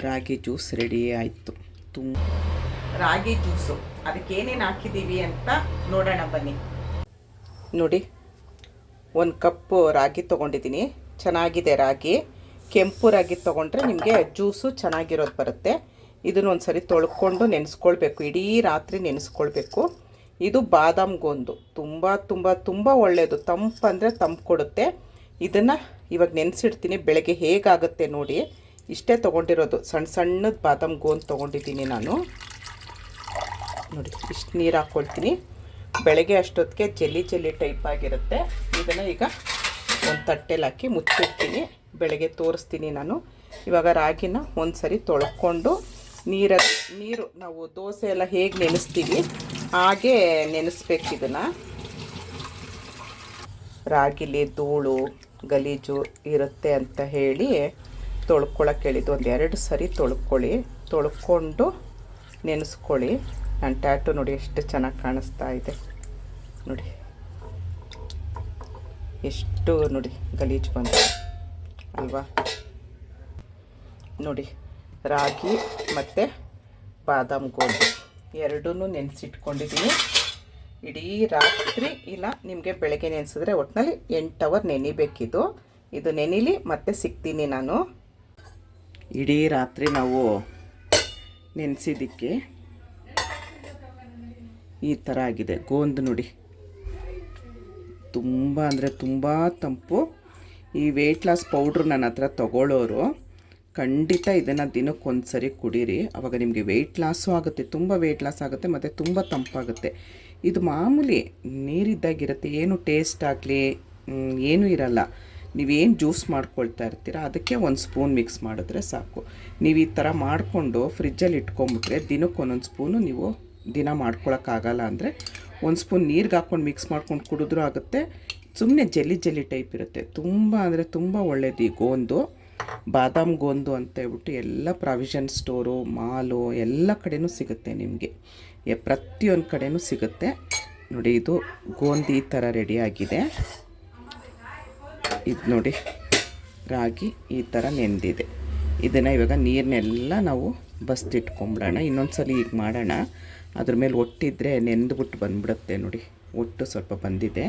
ರಾಗಿ juice ready ಆಯಿತು. ತುಂಬ ರಾಗಿ juice. ಅದಕ್ಕೆ ಏನೇನು ಹಾಕಿದ್ದೀವಿ ಅಂತ ನೋಡೋಣ ಬನ್ನಿ. ನೋಡಿ ಒಂದು ಕಪ್ಪು ರಾಗಿ ತೊಗೊಂಡಿದ್ದೀನಿ. ಚೆನ್ನಾಗಿದೆ ರಾಗಿ. ಕೆಂಪು ರಾಗಿ ತೊಗೊಂಡ್ರೆ ನಿಮಗೆ ಜ್ಯೂಸು ಚೆನ್ನಾಗಿರೋದು ಬರುತ್ತೆ. ಇದನ್ನು ಒಂದು ಸರಿ ತೊಳ್ಕೊಂಡು ನೆನೆಸ್ಕೊಳ್ಬೇಕು. ಇಡೀ ರಾತ್ರಿ ನೆನೆಸ್ಕೊಳ್ಬೇಕು. ಇದು ಬಾದಾಮ್ ಗೊಂದು. ತುಂಬ ತುಂಬ ತುಂಬ ಒಳ್ಳೆಯದು ತಂಪಂದರೆ ಅಂದರೆ ತಂಪು ಕೊಡುತ್ತೆ. ಇದನ್ನು ಇವಾಗ ನೆನೆಸಿಡ್ತೀನಿ. ಬೆಳಗ್ಗೆ ಹೇಗಾಗುತ್ತೆ ನೋಡಿ. ಇಷ್ಟೇ ತೊಗೊಂಡಿರೋದು. ಸಣ್ಣ ಸಣ್ಣದ ಬಾದಾಮ್ ಗೋಂದು ತೊಗೊಂಡಿದ್ದೀನಿ ನಾನು. ನೋಡಿ, ಇಷ್ಟು ನೀರು ಹಾಕ್ಕೊಳ್ತೀನಿ ಬೆಳಗ್ಗೆ ಅಷ್ಟೊತ್ತಿಗೆ ಜಲ್ಲಿ ಜಲ್ಲಿ ಟೈಪ್ ಆಗಿರುತ್ತೆ. ಇದನ್ನು ಈಗ ಒಂದು ತಟ್ಟೆಲಿ ಹಾಕಿ ಮುಚ್ಚಿಡ್ತೀನಿ. ಬೆಳಗ್ಗೆ ತೋರಿಸ್ತೀನಿ ನಾನು. ಇವಾಗ ರಾಗಿನ ಒಂದು ಸರಿ ತೊಳ್ಕೊಂಡು ನೀರ ನೀರು, ನಾವು ದೋಸೆ ಎಲ್ಲ ಹೇಗೆ ನೆನೆಸ್ತೀವಿ, ಹಾಗೆ ನೆನೆಸ್ಬೇಕು ಇದನ್ನು. ರಾಗಿಲಿ ಧೂಳು, ಗಲೀಜು ಇರುತ್ತೆ ಅಂತ ಹೇಳಿ ತೊಳ್ಕೊಳಕ್ಕೆ ಹೇಳಿದ್ದು. ಒಂದು ಎರಡು ಸರಿ ತೊಳ್ಕೊಳ್ಳಿ. ತೊಳ್ಕೊಂಡು ನೆನೆಸ್ಕೊಳ್ಳಿ. ನನ್ನ ಟ್ಯಾಟು ನೋಡಿ ಎಷ್ಟು ಚೆನ್ನಾಗಿ ಕಾಣಿಸ್ತಾ ಇದೆ. ನೋಡಿ. ಎಷ್ಟು ನೋಡಿ ಗಲೀಜು ಬಂತು. ಅಲ್ವಾ? ನೋಡಿ. ರಾಗಿ ಮತ್ತು ಬಾದಾಮ್ ಗೋಧಿ. ಎರಡೂ ನೆನೆಸಿಟ್ಕೊಂಡಿದ್ದೀನಿ ಇಡೀ ರಾತ್ರಿ ಇಲ್ಲ, ನಿಮಗೆ ಬೆಳಗ್ಗೆ ನೆನೆಸಿದ್ರೆ ಒಟ್ಟಿನಲ್ಲಿ ಎಂಟು ಅವರ್ ನೆನಿಬೇಕಿದು. ಇದು ನೆನಿಲಿ ಮತ್ತೆ ಸಿಗ್ತೀನಿ ನಾನು. ಇಡೀ ರಾತ್ರಿ ನಾವು ನೆನೆಸಿದ್ದಕ್ಕೆ ಈ ಥರ ಆಗಿದೆ. ಗೋಂದು ನುಡಿ. ತುಂಬ ಅಂದರೆ ತುಂಬ ತಂಪು. ಈ ವೆಯ್ಟ್ ಲಾಸ್ ಪೌಡ್ರ್ ನನ್ನ ಹತ್ರ ತಗೊಳ್ಳೋರು, ಖಂಡಿತ ಇದನ್ನು ದಿನಕ್ಕೊಂದು ಸರಿ ಕುಡೀರಿ. ಆವಾಗ ನಿಮಗೆ ವೆಯ್ಟ್ ಲಾಸು ಆಗುತ್ತೆ, ತುಂಬ ವೆಯ್ಟ್ ಲಾಸ್ ಆಗುತ್ತೆ, ಮತ್ತು ತುಂಬ ತಂಪಾಗುತ್ತೆ. ಇದು ಮಾಮೂಲಿ ನೀರಿದ್ದಾಗಿರುತ್ತೆ, ಏನು ಟೇಸ್ಟ್ ಆಗಲಿ ಏನೂ ಇರಲ್ಲ. ನೀವೇನು ಜ್ಯೂಸ್ ಮಾಡ್ಕೊಳ್ತಾ ಇರ್ತೀರ, ಅದಕ್ಕೆ ಒಂದು ಸ್ಪೂನ್ ಮಿಕ್ಸ್ ಮಾಡಿದ್ರೆ ಸಾಕು. ನೀವು ಈ ಥರ ಮಾಡಿಕೊಂಡು ಫ್ರಿಜ್ಜಲ್ಲಿ ಇಟ್ಕೊಂಬಿಟ್ರೆ ದಿನಕ್ಕೆ ಒಂದೊಂದು ಸ್ಪೂನು ನೀವು ದಿನ ಮಾಡ್ಕೊಳಕ್ಕಾಗಲ್ಲ ಅಂದರೆ ಒಂದು ಸ್ಪೂನ್ ನೀರಿಗೆ ಹಾಕ್ಕೊಂಡು ಮಿಕ್ಸ್ ಮಾಡ್ಕೊಂಡು ಕುಡಿದ್ರೂ ಆಗುತ್ತೆ. ಸುಮ್ಮನೆ ಜಲ್ಲಿ ಜಲ್ಲಿ ಟೈಪ್ ಇರುತ್ತೆ. ತುಂಬ ಅಂದರೆ ತುಂಬ ಒಳ್ಳೇದು ಈ ಗೋಂದು. ಬಾದಾಮ್ ಗೋಂದು ಅಂತ ಹೇಳ್ಬಿಟ್ಟು ಎಲ್ಲ ಪ್ರಾವಿಷನ್ ಸ್ಟೋರು, ಮಾಲು ಎಲ್ಲ ಕಡೆಯೂ ಸಿಗುತ್ತೆ ನಿಮಗೆ. ಪ್ರತಿಯೊಂದು ಕಡೆಯೂ ಸಿಗುತ್ತೆ. ನೋಡಿ ಇದು ಗೋಂದಿ ಈ ಥರ ರೆಡಿಯಾಗಿದೆ ಇದು ನೋಡಿ. ರಾಗಿ ಈ ಥರ ನೆಂದಿದೆ. ಇದನ್ನು ಇವಾಗ ನೀರನ್ನೆಲ್ಲ ನಾವು ಬಸ್ತಿಟ್ಕೊಂಬಿಡೋಣ. ಇನ್ನೊಂದು ಸಲ ಈಗ ಮಾಡೋಣ. ಅದ್ರ ಮೇಲೆ ಒಟ್ಟಿದ್ರೆ ನೆಂದ್ಬಿಟ್ಟು ಬಂದ್ಬಿಡುತ್ತೆ ನೋಡಿ. ಒಟ್ಟು ಸ್ವಲ್ಪ ಬಂದಿದೆ.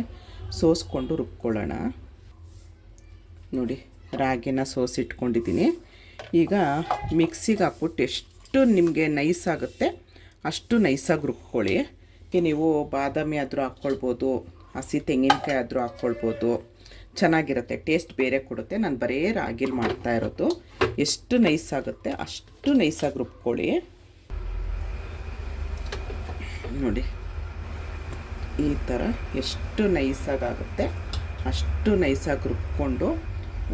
ಸೋಸ್ಕೊಂಡು ರುಬ್ಕೊಳ್ಳೋಣ. ನೋಡಿ, ರಾಗಿನ ಸೋಸಿಟ್ಕೊಂಡಿದ್ದೀನಿ. ಈಗ ಮಿಕ್ಸಿಗೆ ಹಾಕ್ಬಿಟ್ಟು ಎಷ್ಟು ನಿಮಗೆ ನೈಸ್ ಆಗುತ್ತೆ ಅಷ್ಟು ನೈಸಾಗಿ ರುಬ್ಕೊಳ್ಳಿ. ನೀವು ಬಾದಾಮಿ ಆದರೂ ಹಾಕ್ಕೊಳ್ಬೋದು, ಹಸಿ ತೆಂಗಿನಕಾಯಿ ಆದರೂ ಹಾಕ್ಕೊಳ್ಬೋದು. ಚೆನ್ನಾಗಿರುತ್ತೆ ಟೇಸ್ಟ್ ಬೇರೆ ಕೊಡುತ್ತೆ. ನಾನು ಬರೀ ರಾಗಿಲಿ ಮಾಡ್ತಾ ಇರೋದು. ಎಷ್ಟು ನೈಸ್ ಆಗುತ್ತೆ, ಅಷ್ಟು ನೈಸಾಗಿ ರುಬ್ಕೊಳ್ಳಿ. ನೋಡಿ, ಈ ಥರ ಎಷ್ಟು ನೈಸಾಗಿ ಆಗುತ್ತೆ, ಅಷ್ಟು ನೈಸಾಗಿ ರುಬ್ಕೊಂಡು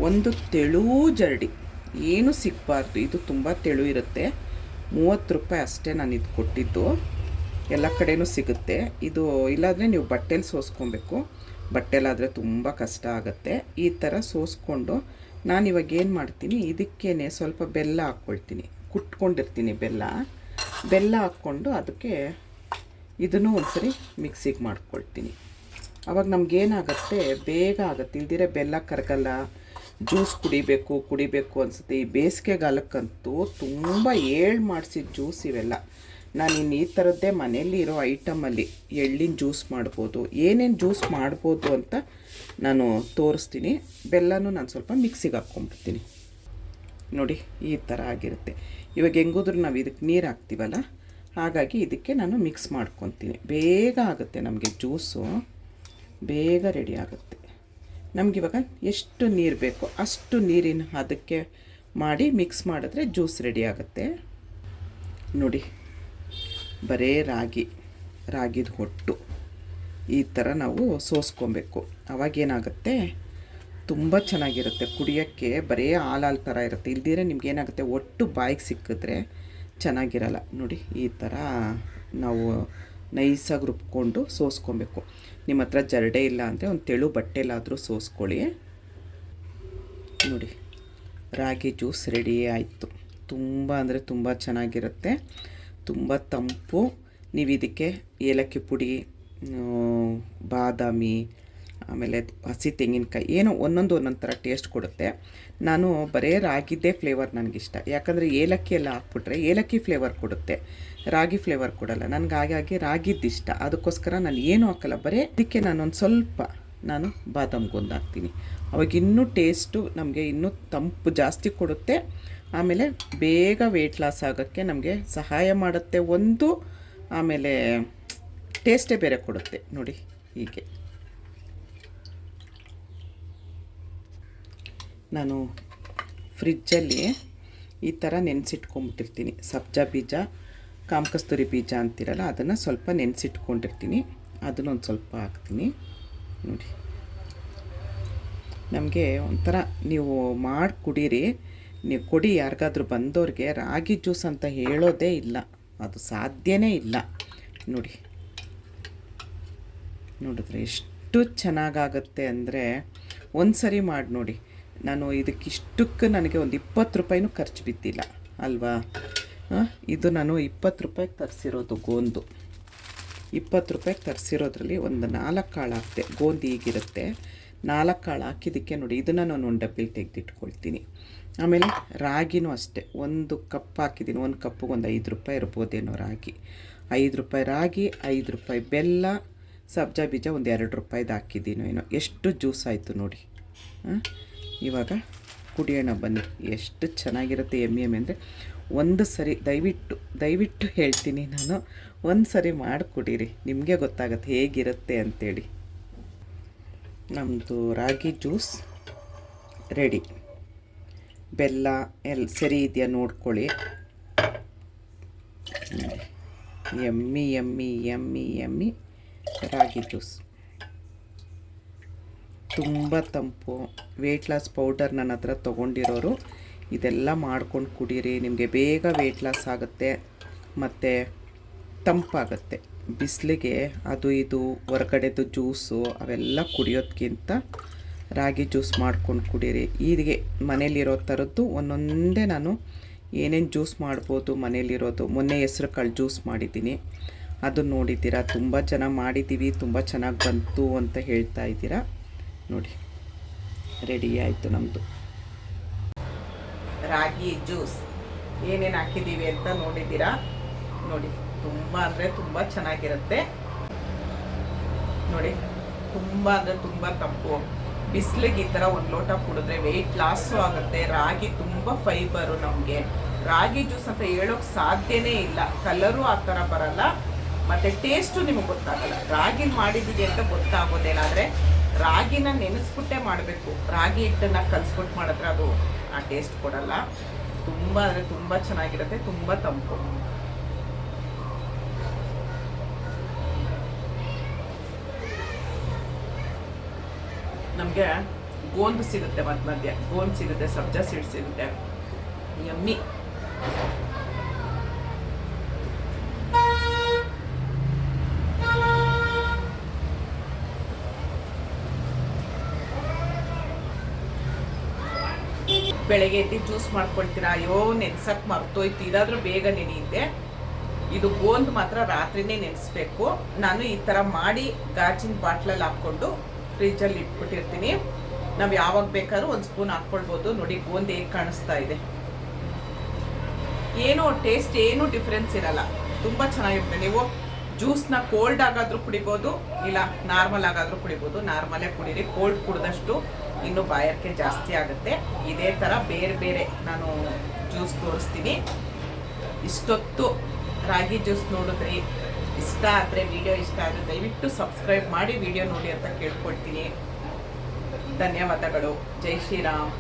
ಒಂದು ತೆಳು ಜರಡಿ. ಏನು ಸಿಗಬಾರ್ದು, ಇದು ತುಂಬ ತೆಳು ಇರುತ್ತೆ. ಮೂವತ್ತು ರೂಪಾಯಿ ಅಷ್ಟೇ ನಾನು ಇದು ಕೊಟ್ಟಿದ್ದು ಎಲ್ಲ ಕಡೆಯೂ ಸಿಗುತ್ತೆ. ಇದು ಇಲ್ಲಾಂದರೆ ನೀವು ಬಟ್ಟೆಲಿ ಸೋಸ್ಕೊಬೇಕು. ಬಟ್ಟೆಲಾದರೆ ತುಂಬ ಕಷ್ಟ ಆಗುತ್ತೆ. ಈ ಥರ ಸೋಸ್ಕೊಂಡು ನಾನು ಇವಾಗ ಏನು ಮಾಡ್ತೀನಿ ಇದಕ್ಕೇ ಸ್ವಲ್ಪ ಬೆಲ್ಲ ಹಾಕ್ಕೊಳ್ತೀನಿ. ಕುಟ್ಕೊಂಡಿರ್ತೀನಿ ಬೆಲ್ಲ. ಬೆಲ್ಲ ಹಾಕ್ಕೊಂಡು ಅದಕ್ಕೆ ಇದನ್ನು ಒಂದ್ಸರಿ ಮಿಕ್ಸಿಗೆ ಮಾಡ್ಕೊಳ್ತೀನಿ. ಅವಾಗ ನಮಗೇನಾಗುತ್ತೆ, ಬೇಗ ಆಗುತ್ತೆ. ಇಲ್ದಿರೆ ಬೆಲ್ಲ ಕರಗಲ್ಲ. ಜ್ಯೂಸ್ ಕುಡಿಬೇಕು ಕುಡಿಬೇಕು ಅನಿಸುತ್ತೆ. ಈ ಬೇಸಿಗೆಗಾಲಕ್ಕಂತೂ ತುಂಬ ಏಳು ಮಾಡಿಸಿದ ಜ್ಯೂಸ್ ಇವೆಲ್ಲ. ನಾನು ಇನ್ನು ಈ ಥರದ್ದೇ ಮನೆಯಲ್ಲಿ ಇರೋ ಐಟಮಲ್ಲಿ ಎಳ್ಳಿನ ಜ್ಯೂಸ್ ಮಾಡ್ಬೋದು. ಏನೇನು ಜ್ಯೂಸ್ ಮಾಡ್ಬೋದು ಅಂತ ನಾನು ತೋರಿಸ್ತೀನಿ. ಬೆಲ್ಲನೂ ನಾನು ಸ್ವಲ್ಪ ಮಿಕ್ಸಿಗೆ ಹಾಕ್ಕೊಂಬಿಡ್ತೀನಿ ನೋಡಿ, ಈ ಥರ ಆಗಿರುತ್ತೆ. ಇವಾಗ ಹೆಂಗೋದ್ರೂ ನಾವು ಇದಕ್ಕೆ ನೀರು ಹಾಕ್ತೀವಲ್ಲ, ಹಾಗಾಗಿ ಇದಕ್ಕೆ ನಾನು ಮಿಕ್ಸ್ ಮಾಡ್ಕೊತೀನಿ. ಬೇಗ ಆಗುತ್ತೆ ನಮಗೆ ಜ್ಯೂಸು ಬೇಗ ರೆಡಿ ಆಗುತ್ತೆ. ನಮಗಿವಾಗ ಎಷ್ಟು ನೀರು ಬೇಕೋ ಅಷ್ಟು ನೀರಿನ ಅದಕ್ಕೆ ಮಾಡಿ ಮಿಕ್ಸ್ ಮಾಡಿದ್ರೆ ಜ್ಯೂಸ್ ರೆಡಿ ಆಗುತ್ತೆ. ನೋಡಿ ಬರೇ ರಾಗಿ, ರಾಗಿದ ಹೊಟ್ಟು. ಈ ಥರ ನಾವು ಸೋಸ್ಕೊಬೇಕು. ಅವಾಗೇನಾಗುತ್ತೆ ತುಂಬ ಚೆನ್ನಾಗಿರುತ್ತೆ. ಕುಡಿಯೋಕ್ಕೆ ಬರೇ ಹಾಲಾಲ್ ಥರ ಇರುತ್ತೆ. ಇಲ್ದಿರೆ ನಿಮ್ಗೇನಾಗುತ್ತೆ ಒಟ್ಟು ಬಾಯಿಗೆ ಸಿಕ್ಕಿದ್ರೆ ಚೆನ್ನಾಗಿರಲ್ಲ. ನೋಡಿ, ಈ ಥರ ನಾವು ನೈಸಾಗಿ ರುಬ್ಕೊಂಡು ಸೋಸ್ಕೊಬೇಕು. ನಿಮ್ಮ ಹತ್ರ ಜರಡೆ ಇಲ್ಲ ಅಂದರೆ ಒಂದು ತೆಳು ಬಟ್ಟೆಲಾದರೂ ಸೋಸ್ಕೊಳ್ಳಿ. ನೋಡಿ, ರಾಗಿ ಜ್ಯೂಸ್ ರೆಡಿ ಆಯಿತು. ತುಂಬ ಅಂದರೆ ತುಂಬ ಚೆನ್ನಾಗಿರುತ್ತೆ. ತುಂಬ ತಂಪು. ನೀವು ಇದಕ್ಕೆ ಏಲಕ್ಕಿ ಪುಡಿ ಬಾದಾಮಿ, ಆಮೇಲೆ ಹಸಿ ತೆಂಗಿನಕಾಯಿ ಏನೋ ಒಂದೊಂದು ಒಂದೊಂದು ಥರ ಟೇಸ್ಟ್ ಕೊಡುತ್ತೆ. ನಾನು ಬರೇ ರಾಗಿದ್ದೇ ಫ್ಲೇವರ್ ನನಗಿಷ್ಟ. ಯಾಕಂದರೆ ಏಲಕ್ಕಿ ಎಲ್ಲ ಹಾಕ್ಬಿಟ್ರೆ ಏಲಕ್ಕಿ ಫ್ಲೇವರ್ ಕೊಡುತ್ತೆ. ರಾಗಿ ಫ್ಲೇವರ್ ಕೊಡಲ್ಲ. ನನಗೆ ಹಾಗಾಗಿ ರಾಗಿದ್ದು ಇಷ್ಟ. ಅದಕ್ಕೋಸ್ಕರ ನಾನು ಏನೂ ಹಾಕಲ್ಲ. ಬರೇ ಇದಕ್ಕೆ ನಾನೊಂದು ಸ್ವಲ್ಪ ನಾನು ಬಾದಾಮ್ ಗೊಂದು ಹಾಕ್ತೀನಿ. ಅವಾಗ ಇನ್ನೂ ಟೇಸ್ಟು ನಮಗೆ ಇನ್ನೂ ತಂಪು ಜಾಸ್ತಿ ಕೊಡುತ್ತೆ. ಆಮೇಲೆ ಬೇಗ ವೆಯ್ಟ್ ಲಾಸ್ ಆಗೋಕ್ಕೆ ನಮಗೆ ಸಹಾಯ ಮಾಡುತ್ತೆ ಒಂದು, ಆಮೇಲೆ ಟೇಸ್ಟೇ ಬೇರೆ ಕೊಡುತ್ತೆ. ನೋಡಿ ಹೀಗೆ. ನಾನು ಫ್ರಿಜ್ಜಲ್ಲಿ ಈ ಥರ ನೆನೆಸಿಟ್ಕೊಂಬಿಟ್ಟಿರ್ತೀನಿ. ಸಬ್ಜಾ ಬೀಜ, ಕಾಮಕಸ್ತೂರಿ ಬೀಜ ಅಂತಿರಲ್ಲ, ಅದನ್ನು ಸ್ವಲ್ಪ ನೆನೆಸಿಟ್ಕೊಂಡಿರ್ತೀನಿ. ಅದನ್ನೊಂದು ಸ್ವಲ್ಪ ಹಾಕ್ತೀನಿ. ನೋಡಿ. ನಮಗೆ ಒಂಥರ ನೀವು ಮಾಡಿ ಕುಡೀರಿ ನೀವು ಕೊಡಿ, ಯಾರಿಗಾದ್ರೂ ಬಂದವ್ರಿಗೆ ರಾಗಿ ಜ್ಯೂಸ್ ಅಂತ ಹೇಳೋದೇ ಇಲ್ಲ. ಅದು ಸಾಧ್ಯನೇ ಇಲ್ಲ. ನೋಡಿ. ನೋಡಿದ್ರೆ ಎಷ್ಟು ಚೆನ್ನಾಗಾಗತ್ತೆ ಅಂದರೆ ಒಂದು ಸರಿ ಮಾಡಿ ನೋಡಿ. ನಾನು ಇದಕ್ಕಿಷ್ಟಕ್ಕೆ ನನಗೆ ಒಂದು ಇಪ್ಪತ್ತು ರೂಪಾಯಿನೂ ಖರ್ಚು ಬಿದ್ದಿಲ್ಲ. ಅಲ್ವಾ? ಇದು ನಾನು ಇಪ್ಪತ್ತು ರೂಪಾಯಿಗೆ ತರಿಸಿರೋದು ಗೋಂದು. ಇಪ್ಪತ್ತು ರೂಪಾಯಿಗೆ ತರಿಸಿರೋದ್ರಲ್ಲಿ ಒಂದು ನಾಲ್ಕು ಕಾಳು ಹಾಕ್ತೆ ಗೋಂದು ಈಗಿರುತ್ತೆ. ನಾಲ್ಕು ಕಾಳು ಹಾಕಿದ್ದಕ್ಕೆ ನೋಡಿ, ಇದನ್ನು ನಾನು ಒಂದು ಡಬ್ಬಿಲಿ ತೆಗೆದಿಟ್ಕೊಳ್ತೀನಿ. ಆಮೇಲೆ ರಾಗಿನೂ ಅಷ್ಟೇ, ಒಂದು ಕಪ್ ಹಾಕಿದ್ದೀನಿ. ಒಂದು ಕಪ್ಪಿಗೆ ಒಂದು ಐದು ರೂಪಾಯಿ ಇರ್ಬೋದೇನೋ ರಾಗಿ. ಐದು ರೂಪಾಯಿ ರಾಗಿ, ಐದು ರೂಪಾಯಿ ಬೆಲ್ಲ, ಸಬ್ಜಾ ಬೀಜ ಒಂದು ಎರಡು ರೂಪಾಯಿದು ಹಾಕಿದ್ದೀನೋ ಏನೋ. ಎಷ್ಟು ಜ್ಯೂಸ್ ಆಯಿತು ನೋಡಿ. ಇವಾಗ ಕುಡಿಯೋಣ ಬನ್ನಿ. ಎಷ್ಟು ಚೆನ್ನಾಗಿರುತ್ತೆ ಎಂ ಎಂ ಅಂದರೆ. ಒಂದು ಸರಿ, ದಯವಿಟ್ಟು ದಯವಿಟ್ಟು ಹೇಳ್ತೀನಿ ನಾನು. ಒಂದು ಸರಿ ಮಾಡಿ ಕುಡೀರಿ ನಿಮಗೆ ಗೊತ್ತಾಗುತ್ತೆ ಹೇಗಿರುತ್ತೆ ಅಂತೇಳಿ. ನಮ್ಮದು ರಾಗಿ ಜ್ಯೂಸ್ ರೆಡಿ. ಬೆಲ್ಲ ಎಲ್ಲ ಸರಿ ಇದೆಯಾ ನೋಡ್ಕೊಳ್ಳಿ. ಎಮ್ಮಿ ಎಮ್ಮಿ ಎಮ್ಮಿ ಎಮ್ಮಿ ರಾಗಿ ಜ್ಯೂಸ್. ತುಂಬ ತಂಪು. ವೆಯ್ಟ್ ಲಾಸ್ ಪೌಡರ್ ನನ್ನ ಹತ್ರ ತೊಗೊಂಡಿರೋರು, ಇದೆಲ್ಲ ಮಾಡ್ಕೊಂಡು ಕುಡೀರಿ. ನಿಮಗೆ ಬೇಗ ವೆಯ್ಟ್ ಲಾಸ್ ಆಗುತ್ತೆ, ಮತ್ತು ತಂಪಾಗುತ್ತೆ. ಬಿಸಿಲಿಗೆ ಅದು ಇದು, ಹೊರಗಡೆದು ಜ್ಯೂಸು, ಅವೆಲ್ಲ ಕುಡಿಯೋದಕ್ಕಿಂತ ರಾಗಿ ಜ್ಯೂಸ್ ಮಾಡ್ಕೊಂಡು ಕುಡೀರಿ. ಹೀಗೆ ಮನೇಲಿರೋ ಥರದ್ದು ಒಂದೊಂದೇ ನಾನು ಏನೇನು ಜ್ಯೂಸ್ ಮಾಡ್ಬೋದು ಮನೇಲಿರೋದು ಮೊನ್ನೆ ಹೆಸ್ರು ಕಾಳು ಜ್ಯೂಸ್ ಮಾಡಿದ್ದೀನಿ. ಅದು ನೋಡಿದ್ದೀರಾ? ತುಂಬ ಜನ ಮಾಡಿದ್ದೀವಿ, ತುಂಬ ಚೆನ್ನಾಗಿ ಬಂತು ಅಂತ ಹೇಳ್ತಾ ಇದ್ದೀರಾ? ನೋಡಿ, ರೆಡಿ ಆಯಿತು ನಮ್ಮದು ರಾಗಿ ಜ್ಯೂಸ್ ಏನೇನು ಹಾಕಿದ್ದೀವಿ ಅಂತ ನೋಡಿದ್ದೀರಾ? ನೋಡಿ. ತುಂಬ ಅಂದರೆ ತುಂಬ ಚೆನ್ನಾಗಿರುತ್ತೆ. ನೋಡಿ, ತುಂಬ ಅಂದರೆ ತುಂಬ ತಂಪು. ಬಿಸಿಲಿಗೆ ಈ ಥರ ಒಂದು ಲೋಟ ಕುಡಿದ್ರೆ ವೆಯ್ಟ್ ಲಾಸು ಆಗುತ್ತೆ. ರಾಗಿ ತುಂಬ ಫೈಬರು ನಮಗೆ. ರಾಗಿ ಜ್ಯೂಸ್ ಅಂತ ಹೇಳೋಕೆ ಸಾಧ್ಯನೇ ಇಲ್ಲ. ಕಲರು ಆ ಥರ ಬರಲ್ಲ. ಮತ್ತು ಟೇಸ್ಟು ನಿಮಗೆ ಗೊತ್ತಾಗಲ್ಲ. ರಾಗಿ ಮಾಡಿದ್ದೀವಿ ಅಂತ ಗೊತ್ತಾಗೋದಿಲ್ಲ ಆದರೆ ರಾಗಿನ ನೆನೆಸ್ಬಿಟ್ಟೆ ಮಾಡಬೇಕು. ರಾಗಿ ಹಿಟ್ಟನ್ನು ಕಲಿಸ್ಬಿಟ್ಟು ಮಾಡಿದ್ರೆ ಅದು ಆ ಟೇಸ್ಟ್ ಕೊಡಲ್ಲ. ತುಂಬ ಅಂದರೆ ತುಂಬ ಚೆನ್ನಾಗಿರುತ್ತೆ. ತುಂಬ ತಂಪು. ನಮಗೆ ಗೋಂದು ಸಿಗುತ್ತೆ ಮಧ್ಯ ಮಧ್ಯ. ಗೋಂದು ಸಿಗುತ್ತೆ, ಸಬ್ಜಾ ಸೀಡ್ ಸಿಗುತ್ತೆ. ಎಮ್ಮಿ ಬೆಳಗ್ಗೆ ಎದ್ದು ಜ್ಯೂಸ್ ಮಾಡ್ಕೊಳ್ತೀರಾ? ಅಯ್ಯೋ, ನೆನ್ಸಕ್ ಮರ್ತೋಯ್ತು. ಇದಾದ್ರೂ ಬೇಗ ನೆನೆಯುತ್ತೆ ಇದು ಗೋಂದು ಮಾತ್ರ ರಾತ್ರಿನೇ ನೆನೆಸ್ಬೇಕು. ನಾನು ಈ ಥರ ಮಾಡಿ ಗಾಜಿನ ಬಾಟ್ಲಲ್ಲಿ ಹಾಕ್ಕೊಂಡು ಫ್ರಿಜ್ಜಲ್ಲಿ ಇಟ್ಬಿಟ್ಟಿರ್ತೀನಿ. ನಾವು ಯಾವಾಗ ಬೇಕಾದ್ರೂ ಒಂದು ಸ್ಪೂನ್ ಹಾಕ್ಕೊಳ್ಬೋದು. ನೋಡಿ, ಗೋಂದಿ ಹೇಗೆ ಕಾಣಿಸ್ತಾ ಇದೆ. ಏನು ಟೇಸ್ಟ್ ಏನು ಡಿಫ್ರೆನ್ಸ್ ಇರಲ್ಲ. ತುಂಬ ಚೆನ್ನಾಗಿರುತ್ತೆ. ನೀವು ಜ್ಯೂಸ್ನ ಕೋಲ್ಡ್ ಆಗಾದರೂ ಕುಡಿಬೋದು, ಇಲ್ಲ ನಾರ್ಮಲ್ ಆಗಾದರೂ ಕುಡಿಬೋದು. ನಾರ್ಮಲೇ ಕುಡೀರಿ. ಕೋಲ್ಡ್ ಕುಡಿದಷ್ಟು ಇನ್ನೂ ಬಾಯಕ್ಕೆ ಜಾಸ್ತಿ ಆಗುತ್ತೆ. ಇದೇ ಥರ ಬೇರೆ ಬೇರೆ ನಾನು ಜ್ಯೂಸ್ ತೋರಿಸ್ತೀನಿ. ಇಷ್ಟೊತ್ತು ರಾಗಿ ಜ್ಯೂಸ್ ನೋಡಿದ್ರಿ. ಇಷ್ಟ ಆದರೆ ವಿಡಿಯೋ ಇಷ್ಟ ಆದರೆ ದಯವಿಟ್ಟು ಸಬ್ಸ್ಕ್ರೈಬ್ ಮಾಡಿ ವಿಡಿಯೋ ನೋಡಿ ಅಂತ ಕೇಳ್ಕೊಳ್ತೀನಿ. ಧನ್ಯವಾದಗಳು. ಜೈ ಶ್ರೀರಾಮ್.